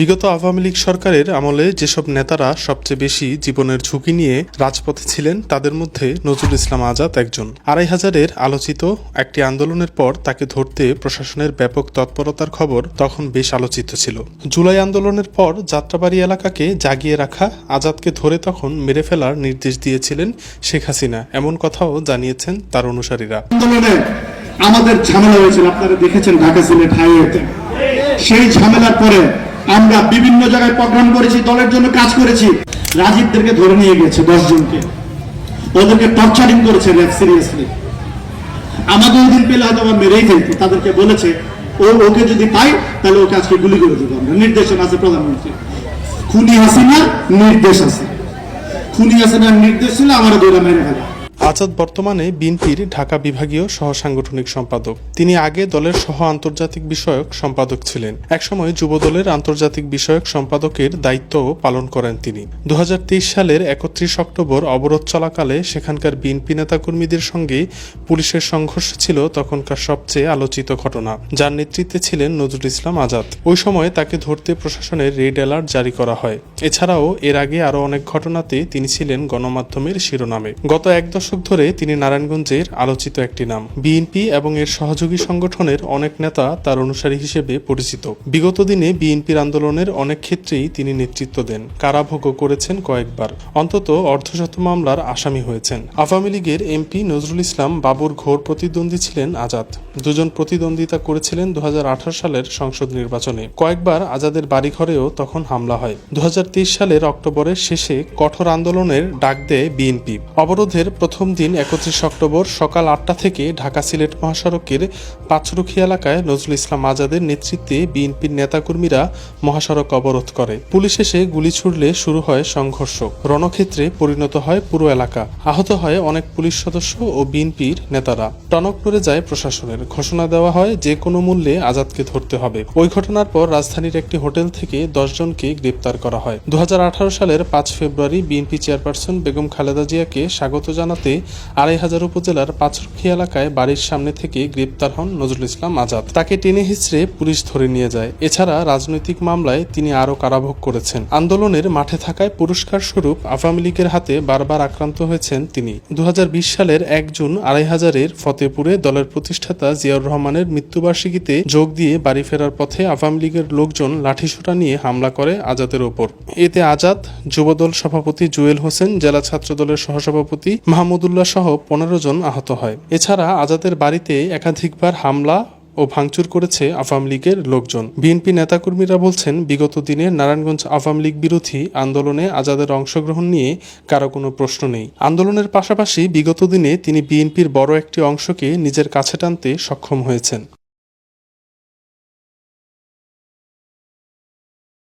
বিগত আওয়ামী লীগ সরকারের আমলে যেসব নেতারা সবচেয়ে বেশি জীবনের ঝুঁকি নিয়ে রাজপথে ছিলেন, তাদের মধ্যে নজরুল ইসলাম আজাদ একজন। আড়াই হাজারের আলোচিত একটি আন্দোলনের পর তাকে ধরতে প্রশাসনের ব্যাপক তৎপরতার খবর তখন বেশ আলোচিত ছিল। জুলাই আন্দোলনের পর যাত্রাবাড়ি এলাকাকে জাগিয়ে রাখা আজাদকে ধরে তখন মেরে ফেলার নির্দেশ দিয়েছিলেন শেখ হাসিনা। এমন কথাও জানিয়েছেন তার অনুসারীরা। আমাদের ঝামেলা হয়েছিল, আপনারা দেখেছেন ঢাকা সিলেট হাইওয়েতে। সেই ঝামেলার পরে আমরা বিভিন্ন জায়গায় প্রোগ্রাম করেছি, দলের জন্য কাজ করেছি। রাজীবদেরকে ধরে নিয়ে গেছে দশ জনকে। ওদেরকে টর্চারিং করেছে সিরিয়াসলি আমাদের ওদিন পেলে হয়তো আমরা মেরেই ফেলতো। তাদেরকে বলেছে, ও, ওকে যদি পাই, তাহলে ওকে আজকে গুলি করে দেবো আমরা। নির্দেশন আছে প্রধানমন্ত্রী। খুনি হাসিনা নির্দেশ আছে। খুনি হাসিনার নির্দেশ ছিল আমার দৌড়া মেরে ফেলা। আজাদ বর্তমানে বিএনপির ঢাকা বিভাগীয় সহ সাংগঠনিক সম্পাদক। তিনি আগে দলের সহ আন্তর্জাতিক বিষয়ক সম্পাদক ছিলেন। একসময় যুব দলের আন্তর্জাতিক বিষয়ক সম্পাদকের দায়িত্বও পালন করেন তিনি। দুহাজার তেইশ সালের একত্রিশ অক্টোবর অবরোধ চলাকালে সেখানকার বিএনপি নেতাকর্মীদের সঙ্গে পুলিশের সংঘর্ষ ছিল তখনকার সবচেয়ে আলোচিত ঘটনা, যার নেতৃত্বে ছিলেন নজরুল ইসলাম আজাদ। ওই সময় তাকে ধরতে প্রশাসনের রেড অ্যালার্ট জারি করা হয়। এছাড়াও এর আগে আরও অনেক ঘটনাতে তিনি ছিলেন গণমাধ্যমের শিরোনামে। গত এক দশক ধরে তিনি নারায়ণগঞ্জের আলোচিত একটি নাম। বিএনপি এবং এর সহযোগী সংগঠনের অনেক নেতা তার অনুসারী হিসেবে পরিচিত। বিগত দিনে বিএনপির আন্দোলনের অনেক ক্ষেত্রেই তিনি নেতৃত্ব দেন। কারাভোগও করেছেন কয়েকবার। অন্তত অর্ধশত মামলার আসামি হয়েছেন। আওয়ামী লীগের এমপি নজরুল ইসলাম বাবুর ঘোর প্রতিদ্বন্দ্বী ছিলেন আজাদ। দুজন প্রতিদ্বন্দ্বিতা করেছিলেন দু হাজার আঠারো সালের সংসদ নির্বাচনে। কয়েকবার আজাদের বাড়িঘরেও তখন হামলা হয়। দু হাজার তেইশ সালের অক্টোবরের শেষে কঠোর আন্দোলনের ডাক দেয় বিএনপি। অবরোধের প্রথম দিন একত্রিশ অক্টোবর সকাল আটটা থেকে ঢাকা সিলেট মহাসড়কের পাঁচরুখি এলাকায় নজরুল ইসলাম আজাদের নেতৃত্বে বিএনপির নেতাকর্মীরা মহাসড়ক অবরোধ করে। পুলিশ এসে গুলি ছুড়লে শুরু হয় সংঘর্ষ। রণক্ষেত্রে পরিণত হয় পুরো এলাকা। আহত হয় অনেক পুলিশ সদস্য ও বিএনপির নেতারা। টনক নড়ে যায় প্রশাসনের। ঘোষণা দেওয়া হয় যে কোনো মূল্যে আজাদকে ধরতে হবে। ওই ঘটনার পর রাজধানীর একটি হোটেল থেকে দশজনকে গ্রেপ্তার করা হয়। দু হাজার আঠারো সালের পাঁচ ফেব্রুয়ারি বিএনপি চেয়ারপারসন বেগম খালেদা জিয়াকে স্বাগত জানাতে আড়াই হাজার উপজেলার পাঁচরক্ষী এলাকায় বাড়ির সামনে থেকে গ্রেপ্তার হন নজরুল ইসলাম আজাদ। তাকে টেনে হিচড়ে পুলিশ ধরে নিয়ে যায়। এছাড়া রাজনৈতিক মামলায় তিনি আরও কারাভোগ করেছেন। আন্দোলনের মাঠে থাকায় পুরস্কার স্বরূপ আওয়ামী লীগের হাতে বারবার আক্রান্ত হয়েছেন তিনি। দু সালের এক জুন আড়াই হাজারের ফতেপুরে দলের প্রতিষ্ঠাতা জিয়াউর রহমানের মৃত্যুবার্ষিকীতে যোগ দিয়ে বাড়ি ফেরার পথে আওয়ামী লীগের লোকজন লাঠিসোঁটা নিয়ে হামলা করে আজাদের ওপর। এতে আজাদ, যুবদল সভাপতি জুয়েল হোসেন, জেলা ছাত্র দলের সহসভাপতি মাহমুদুল্লাহ সহ পনেরো জন আহত হয়। এছাড়া আজাদের বাড়িতে একাধিকবার হামলা ও ভাঙচুর করেছে আওয়ামী লীগের লোকজন। বিএনপি নেতাকর্মীরা বলছেন, বিগত দিনে নারায়ণগঞ্জ আওয়ামী লীগ বিরোধী আন্দোলনে আজাদের অংশগ্রহণ নিয়ে কারও কোনো প্রশ্ন নেই। আন্দোলনের পাশাপাশি বিগত দিনে তিনি বিএনপির বড় একটি অংশকে নিজের কাছে টানতে সক্ষম হয়েছেন।